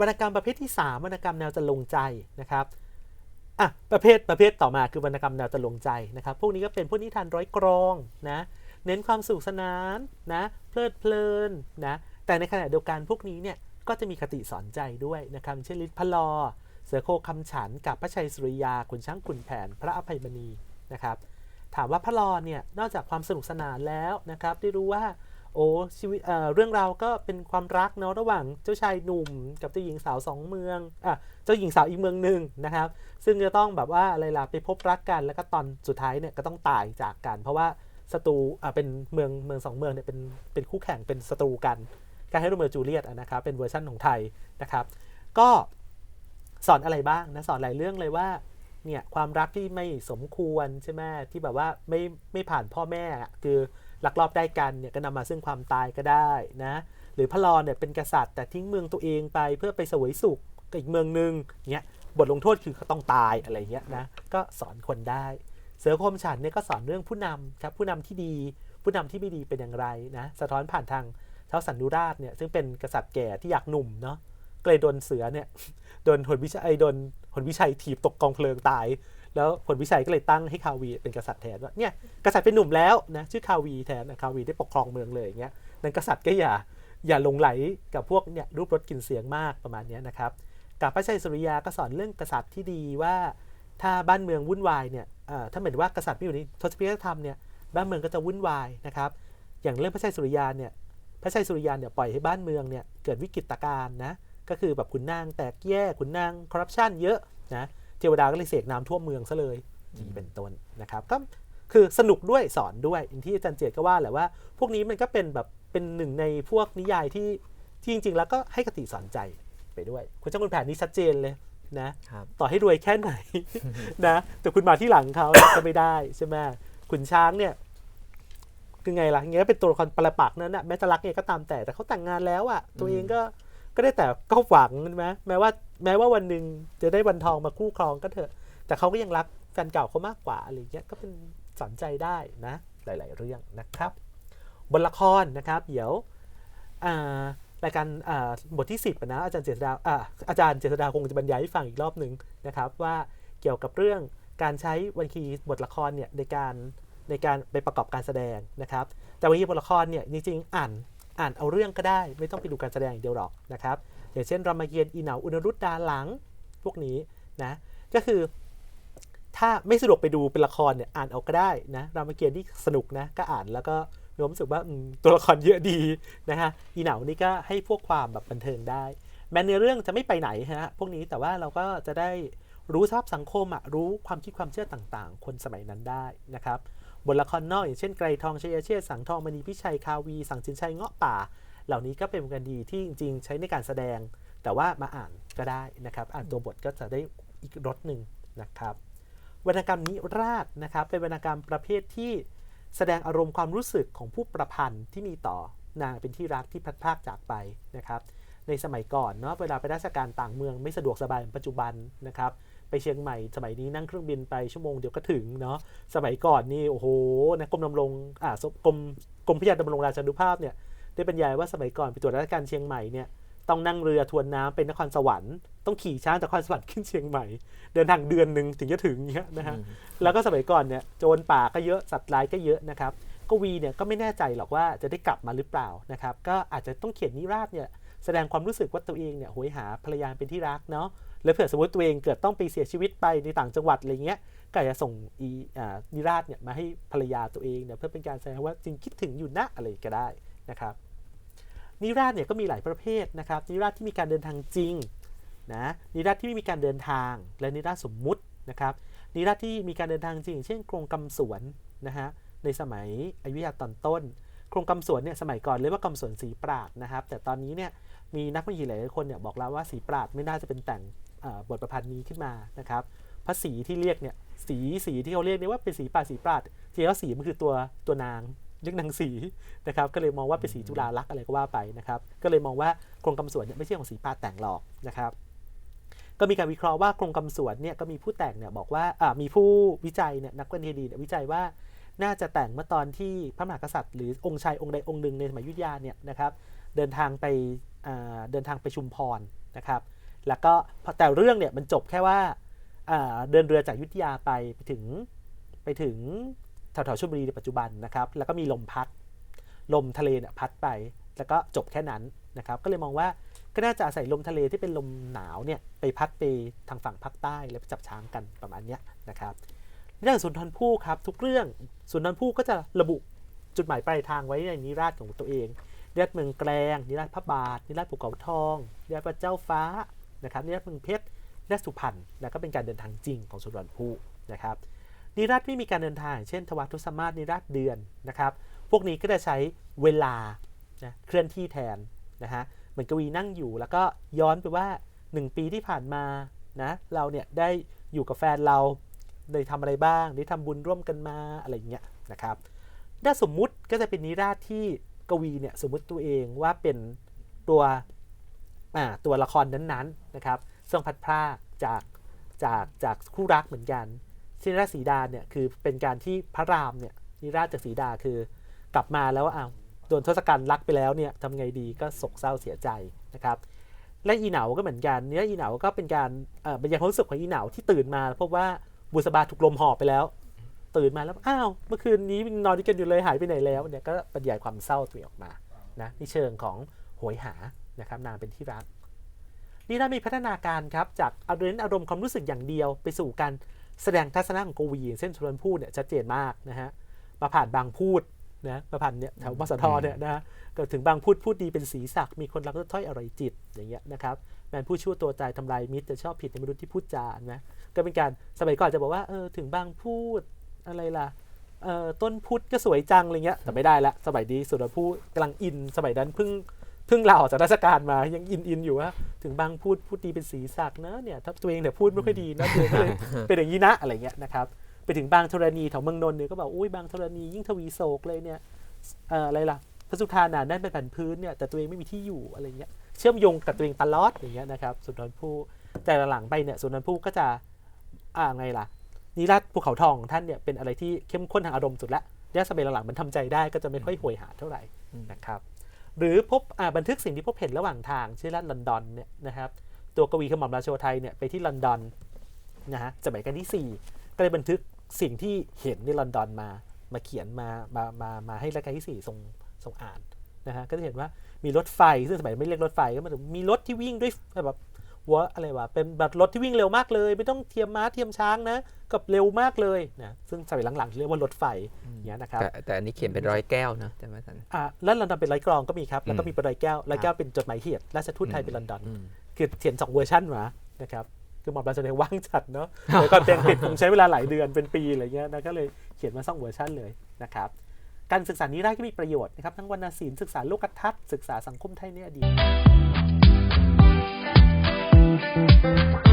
วรรณกรรมประเภทที่ 3 วรรณกรรมแนวจะลงใจนะครับอะประเภทประเภทต่อมาคือวรรณกรรมแนวจะลงใจนะครับ พวกนี้ก็เป็นพวกนิทานร้อยกรองนะเน้นความสนุขสนานนะเพลิดเพลินนะแต่ในขณะเดียวกันพวกนี้เนี่ยก็จะมีคติสอนใจด้วยนะครับเช่นลิศพลอ เสือโคคำฉันกับพระชัยสุริยาขุนช้างขุนแผน พระอภัยมณีนะครับ ถามว่าพระลอเนี่ยนอกจากความสนุกสนานแล้วนะครับได้รู้ว่า โอ้ชีวิตเรื่องราวก็เป็นความรักเนาะระหว่างเจ้าชายหนุ่ม กับเจ้าหญิงสาวสองเมืองอะเจ้าหญิงสาวอีกเมืองหนึ่งนะครับ ซึ่งจะต้องแบบว่าอะไรล่ะไปพบรักกันแล้วก็ตอนสุดท้ายเนี่ยก็ต้องตายจากกัน เพราะว่าศัตรูอะเป็นเมืองเมืองสองเมืองเนี่ยเป็นเป็นคู่แข่งเป็นศัตรูกันการให้โรเมโอจูเลียตนะครับเป็นเวอร์ชั่นของไทยนะครับ ก็สอนอะไรบ้างนะสอนหลายเรื่องเลยว่าเนี่ยความรักที่ไม่สมควรใช่ไหมที่แบบว่าไม่ไม่ผ่านพ่อแม่คือ ลักลอบได้กันเนี่ยก็นำมาซึ่งความตายก็ได้นะหรือพระลอนเนี่ยเป็นกษัตริย์แต่ทิ้งเมืองตัวเองไปเพื่อไปสวยสุขกับอีกเมืองหนึ่งเนี่ยบทลงโทษคือเขาต้องตายอะไรเงี้ยนะก็สอนคนได้ เสือคมฉันเนี่ยก็สอนเรื่องผู้นำครับผู้นำที่ดี ผู้นำที่ไม่ดีเป็นอย่างไรนะสะท้อนผ่านทางเท้าสันนุราชเนี่ยซึ่งเป็นกษัตริย์แก่ที่อยากหนุ่มเนาะก็เลยโดนเสือเนี่ยโดนหนวิชัยโดนหนวิชัยถีบตกกองเพลิงตาย แล้วผลวิชัยก็เลยตั้งให้คาวีเป็นกษัตริย์แทนว่าเนี่ยกษัตริย์เป็นหนุ่มแล้วนะชื่อคาวีแทนนะคาวีได้ปกครองเมืองเลยอย่างเงี้ยนั้นกษัตริย์ก็อย่าอย่าลงไหลกับพวกเนี่ยรูปรสกลิ่นเสียงมากประมาณนี้นะครับกับพระชัยสุริยาก็สอนเรื่องกษัตริย์ที่ดีว่า ถ้าบ้านเมืองวุ่นวายเนี่ยถ้าเหมือนว่ากษัตริย์ไม่อยู่ในทศพิธธรรมเนี่ยบ้านเมืองก็จะวุ่นวายนะครับอย่างเรื่องพระชัยสุริยาเนี่ยพระชัยสุริยาเนี่ยปล่อยให้บ้านเมืองเนี่ยเกิดวิกฤตการณ์นะก็คือแบบขุนนางแตกแยกขุนนางคอร์รัปชันเยอะนะ เทวดาก็เลยเสกน้ำท่วมเมืองซะเลยนี่เป็นต้นนะครับก็คือสนุกด้วยสอนด้วยอย่างที่อาจารย์เจตก็ว่าแหละว่า พวกนี้มันก็เป็นแบบเป็นหนึ่งในพวกนิยายที่ที่จริง ๆ แล้วก็ให้คติสอนใจไปด้วย คุณเจ้าคุณแผนนี่ชัดเจนเลยนะครับต่อให้รวยแค่ไหนนะแต่คุณมาที่หลังเขาก็ไม่ได้ใช่ไหมขุนช้างเนี่ยคือไงล่ะอย่างเงี้ยเป็นตัวละครประปักษณ์นั่นนะแม้จะรักเนี่ยก็ตามแต่แต่เขาแต่งงานแล้วอะ่ะตัวเองก็ก็ได้แต่ก็หวังใช่ไหมแม้ว่า แม้ว่าวันหนึ่งจะได้วันทองมาคู่ครองก็เถอะ แต่เขาก็ยังรักแฟนเก่าเขามากกว่าอะไรเงี้ยก็เป็นสนใจได้นะหลาย ๆ เรื่องนะครับบทละครนะครับเดี๋ยวรายการบทที่ 10นะอาจารย์เจษดาอาจารย์เจษดาคงจะบรรยายให้ฟังอีกรอบหนึ่งนะครับ ว่าเกี่ยวกับเรื่องการใช้วันคีบทละครเนี่ยในการในการไปประกอบการแสดงนะครับ แต่วันคีบทละครเนี่ยจริงๆอ่านอ่านเอาเรื่องก็ได้ ไม่ต้องไปดูการแสดงอย่างเดียวหรอกนะครับ อย่างเช่นรามเกียรติ์อีเหนาอุณรุตดาหลังพวกนี้นะก็คือ ถ้าไม่สะดวกไปดูเป็นละครเนี่ยอ่านเอาก็ได้นะรามเกียรติ์นี่สนุกนะก็อ่านแล้วก็มีความรู้สึกว่าตัวละครเยอะดีนะฮะอีเหนานี่ก็ให้พวกความแบบบันเทิงได้ แม้ในเรื่องจะไม่ไปไหนฮะพวกนี้แต่ว่าเราก็จะได้รู้สภาพสังคมอะรู้ความคิดความเชื่อต่างๆ คนสมัยนั้นได้นะครับบทละครนอกอย่างเช่นไกรทองชัยเชษสังทองมณีพิชัยคาวี สังชินชัยเงาะป่า เหล่านี้ก็เป็นกันดีที่จริง ๆ ใช้ในการแสดง แต่ว่ามาอ่านก็ได้นะครับ อ่านตัวบทก็จะได้อีกรสหนึ่งนะครับ วรรณกรรมนิราศนะครับ เป็นวรรณกรรมประเภทที่แสดงอารมณ์ความรู้สึกของผู้ประพันธ์ที่มีต่อนางเป็นที่รักที่พัดพากจากไปนะครับ ในสมัยก่อนเนาะเวลาไปราชการต่างเมืองไม่สะดวกสบายปัจจุบันนะครับไปเชียงใหม่สมัยนี้นั่งเครื่องบินไปชั่วโมงเดียวก็ถึงเนาะสมัยก่อนนี่โอ้โหนะกรมดำรงอ่ากรมกรมพิจารดำรงราชานุภาพเนี่ย ได้บรรยายว่าสมัยก่อนไปตรวจราชการเชียงใหม่เนี่ยต้องนั่งเรือทวนน้ำเป็นนครสวรรค์ต้องขี่ช้างจากนครสวรรค์ขึ้นเชียงใหม่ เดินทางเดือนหนึ่งถึงจะถึงเงี้ยนะฮะแล้วก็สมัยก่อนเนี่ยโจรป่าก็เยอะสัตว์ร้ายก็เยอะนะครับกวีเนี่ยก็ไม่แน่ใจหรอกว่าจะได้กลับมาหรือเปล่านะครับก็อาจจะต้องเขียนนิราศเนี่ยแสดงความรู้สึกว่าตัวเองเนี่ยโหยหาภรรยาเป็นที่รักเนาะแล้วเผื่อสมมติตัวเองเกิดต้องไปเสียชีวิตไปในต่างจังหวัดอะไรเงี้ยก็อาจจะส่งอีอ่านิราศเนี่ยมาให้ภรรยาตัวเองเนี่ยเพื่อเป็นการแสดงว่าจริงคิดถึงอยู่นะอะไรก็ได้ นะครับนิราศเนี่ยก็มีหลายประเภทนะครับนิราศที่มีการเดินทางจริงนะนิราศที่ไม่มีการเดินทาง และนิราศสมมุตินะครับนิราศที่มีการเดินทางจริง เช่นโครงกำสวนนะฮะในสมัยอยุธยาตอนต้น โครงกำสวนเนี่ยสมัยก่อนเรียกว่ากำสวนสีปราดนะครับ แต่ตอนนี้เนี่ยมีนักวิทยาหลายคนเนี่ยบอกแล้วว่าสีปราดไม่น่าจะเป็นแต่งบทประพันธ์นี้ขึ้นมานะครับเพราะสีที่เรียกเนี่ยสีสีที่เขาเรียกเนี่ยว่าเป็นสีปราดสีปราดจริงแล้วสีมันคือตัวตัวนาง ยกนางสีนะครับก็เลยมองว่าเป็นสีจุฬาลักษณ์อะไรก็ว่าไปนะครับก็เลยมองว่าโครงกำสวนเนี่ยไม่ใช่ของสีปราแต่งหรอกนะครับก็มีการวิเคราะห์ว่าโครงกำสวนเนี่ยก็มีผู้แต่งเนี่ยบอกว่ามีผู้วิจัยเนี่ยนักวิทยาดีวิจัยว่าน่าจะแต่งเมื่อตอนที่พระมหากษัตริย์ หรือองค์ชายองค์ใดองค์หนึ่งในสมัยยุทธยาเนี่ยนะครับเดินทางไปเดินทางไปชุมพรนะครับแล้วก็แต่เรื่องเนี่ยมันจบแค่ว่าเดินเรือจากยุทธยาไปไปถึงไปถึง แถวๆชลบุรีในปัจจุบันนะครับ แล้วก็มีลมพัด ลมทะเลเนี่ยพัดไป แล้วก็จบแค่นั้นนะครับ ก็เลยมองว่าก็น่าจะอาศัยลมทะเลที่เป็นลมหนาวเนี่ยไปพัดไปทางฝั่งภาคใต้แล้วไปจับช้างกันประมาณนี้นะครับเรื่องสุนทรภู่ครับทุกเรื่องสุนทรภู่ก็จะระบุจุดหมายปลายทางไว้ในนิราศของตัวเองนิราศเมืองแกลงนิราศพระบาทนิราศภูเขาทองนิราศพระเจ้าฟ้านะครับนิราศเมืองเพชรนิราศสุพรรณแล้วก็เป็นการเดินทางจริงของสุนทรภู่นะครับ นิราศไม่มีการเดินทาง เช่นทวารทุสมาศนิราศเดือนนะครับ พวกนี้ก็จะใช้เวลานะเคลื่อนที่แทนนะฮะเหมือนกวีนั่งอยู่ แล้วก็ย้อนไปว่า 1 ปีที่ผ่านมานะเราเนี่ยได้อยู่กับแฟนเราได้ทำอะไรบ้างได้ทำบุญร่วมกันมาอะไรอย่างเงี้ยนะครับถ้าสมมุติก็จะเป็นนิราศที่กวีเนี่ยสมมุติตัวเองว่าเป็นตัวอ่าตัวละครนั้นๆนะครับซึ่งพัดพราจากจากจากคู่รักเหมือนกัน เช่นนิราชสีดาเนี่ยคือเป็นการที่พระรามเนี่ยนิราชจากสีดาคือกลับมาแล้วอ้าวโดนทศกัณฐ์รักไปแล้วเนี่ยทำไงดีก็โศกเศร้าเสียใจนะครับและอีเหนาก็เหมือนกันเนี่ยอีเหนาก็เป็นการเอ่อบรรยายความรู้สึกของอีเหนาที่ตื่นมาพบว่าบุษบาถูกลมหอบไปแล้ว ตื่นมาแล้วอ้าวเมื่อคืนนี้นอนด้วยกันอยู่เลยหายไปไหนแล้วเนี่ยก็บรรยายความเศร้าตัวเองออกมานะในเชิงของโหยหานะครับนางเป็นที่รักนี่น่ามีพัฒนาการครับจากอารมณ์อารมณ์ความรู้สึกอย่างเดียวไปสู่การ แสดงทัศนะของกวีอย่างเช่นชวนพูดเนี่ยชัดเจนมากนะฮะมาผ่านบางพูดนะมาผ่านเนี่ยแถวมสทเนี่ยนะฮะก็ถึงบางพูดพูดดีเป็นสีสักมีคนรักถ้อยอร่อยจิตอย่างเงี้ยนะครับแมนผู้ชั่วตัวใจทำลายมิตรแต่ชอบผิดในมนุษย์ที่พูดจานะก็เป็นการสมัยก่อนจะบอกว่าเออถึงบางพูดอะไรล่ะเอ่อต้นพุทธก็สวยจังอะไรเงี้ยแต่ไม่ได้ละสมัยนี้สุดพูดกำลังอินสมัยนั้นเพิ่งเพิ่งลาออกจากราชการมายังอินอินอยู่ว่าถึงบางพูดพูดดีเป็นสีสักนะเนี่ยถ้าตัวเองเนี่ยพูดไม่ค่อยดีนะตัวเองก็เลยเป็นอย่างนี้นะอะไรเงี้ยนะครับไปถึงบางธรณีแถวเมืองนนท์เนี่ยก็บอกอุ้ยบางธรณียิ่งทวีโศกเลยเนี่ยเอ่ออะไรล่ะพระสุธานานั่นเป็นแผ่นพื้นเนี่ยแต่ตัวเองไม่มีที่อยู่อะไรเงี้ยเชื่อมโยงกับตัวเองตลอดอย่างเงี้ยนะครับสุนทรภู่แต่หลังๆไปเนี่ยสุนทรภู่ก็จะอ่าไงล่ะนิราศภูเขาทองของท่านเนี่ยเป็นอะไรที่เข้มข้นทางอารมณ์สุดละเนี่ยสมัยหลังๆมันทำใจได้ก็จะไม่ค่อยห่วยหาเท่าไหร่นะครับ หรือพบอบันทึกสิ่งที่พบเห็นระหว่างทางชื่อรัฐลอนดอนเนี่ยนะครับ ตัวกวีขมอมราโชไทยเนี่ยไปที่ลอนดอนนะฮะสมัยกันที่ 4 ก็เลยบันทึกสิ่งที่เห็นในลอนดอนมามาเขียนมามามามาให้รัชกาลที่ 4 ทรงทรงอ่านนะฮะก็จะเห็นว่ามีรถไฟซึ่งสมัยไม่เรียกรถไฟก็มันมีรถที่วิ่งด้วยแบบ วัวอะไรวะเป็นแบบรถที่วิ่งเร็วมากเลย ไม่ต้องเทียมม้าเทียมช้างนะกับเร็วมากเลยนะซึ่งสมัยหลังๆเรียกว่ารถไฟอย่างเงี้ยนะครับแต่แต่อันนี้เขียนเป็นร้อยแก้วนะแต่ไม่ทันอ่าแล้วลอนดอนเป็นไรกรองก็มีครับแล้วก็อืมมีเป็นไรแก้วไรแก้วเป็นจดหมายเหตุราชทูตไทยอืมเป็นลอนดอนอืมคือเขียนสองเวอร์ชันมานะครับคือหมอมราชวงศ์ว่างจัดเนาะแต่ก่อนแต่งผิดคงใช้เวลาหลายเดือนเป็นปีอะไรเงี้ยนะก็เลยเขียนมาสองเวอร์ชันเลยนะครับการศึกษานี้ได้ก็มีประโยชน์นะครับทั้งวรรณศิลป์ศึกษาโลกทัศน์ศึกษาสังคมไทยในอดีต Música